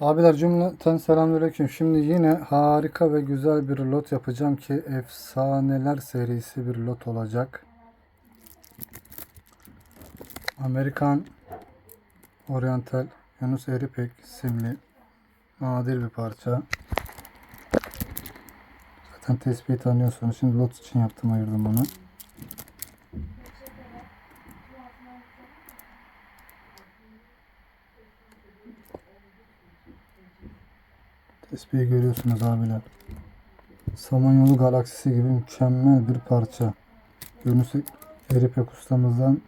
Abiler cümleten selamünaleyküm. Şimdi yine harika ve güzel bir lot yapacağım ki efsaneler serisi bir lot olacak. Amerikan Oriental Yunus Eripek isimli nadir bir parça. Zaten tespihi tanıyorsunuz. Şimdi lot için yaptım ayırdım onu. Tespihi görüyorsunuz abiler. Samanyolu galaksisi gibi mükemmel bir parça. Yunus Eripek ustamızdan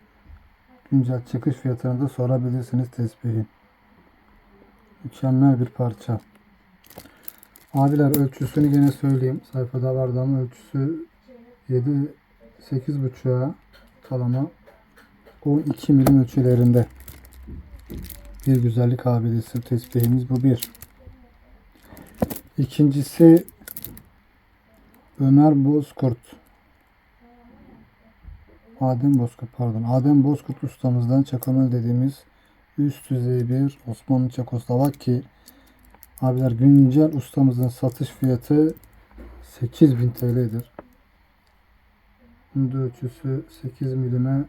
güncel çıkış fiyatını da sorabilirsiniz tespihin. Mükemmel bir parça. Abiler ölçüsünü gene söyleyeyim. Sayfada vardı ama ölçüsü 7 8 buçuğa kalama 12 milim ölçülerinde. Bir güzellik abidesi tespihimiz bu bir. İkincisi Ömer Bozkurt. Adem Bozkurt pardon. Adem Bozkurt ustamızdan çakamel dediğimiz üst düzey bir Osmanlı Çekoslovak ki abiler güncel ustamızın satış fiyatı 8000 TL'dir. Bunun da ölçüsü 8 milime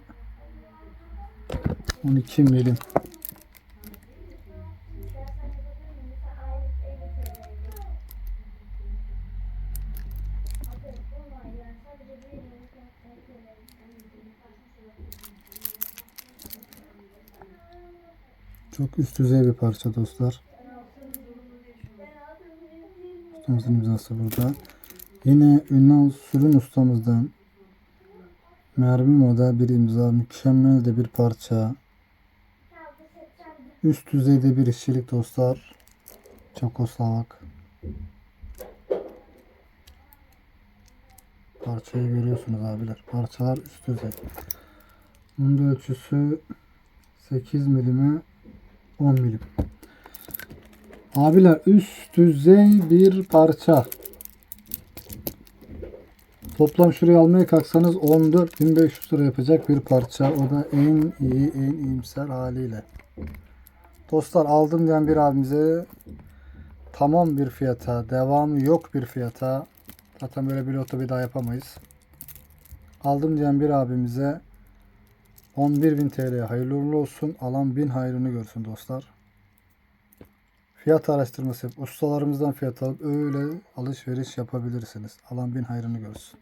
12 milim. Çok üst düzey bir parça dostlar. Ustamızın imzası burada. Yine Ünal Sürün ustamızdan mermi model bir imza. Mükemmel de bir parça. Üst düzeyde bir işçilik dostlar. Çekoslovak. Parçayı görüyorsunuz abiler. Parçalar üst düzey. Bunun da ölçüsü 8 milime 10 milim. Abiler üst düzey bir parça. Toplam şuraya almaya kalksanız 14.500 lira yapacak bir parça. O da en iyi, en iyimser haliyle. Dostlar aldım diyen bir abimize tamam bir fiyata, devamı yok bir fiyata. Zaten böyle bir loto bir daha yapamayız. Aldım diyen bir abimize 11.000 TL hayırlı uğurlu olsun. Alan 1000 hayrını görsün dostlar. Fiyat araştırması yap. Ustalarımızdan fiyat alıp öyle alışveriş yapabilirsiniz. Alan 1000 hayrını görsün.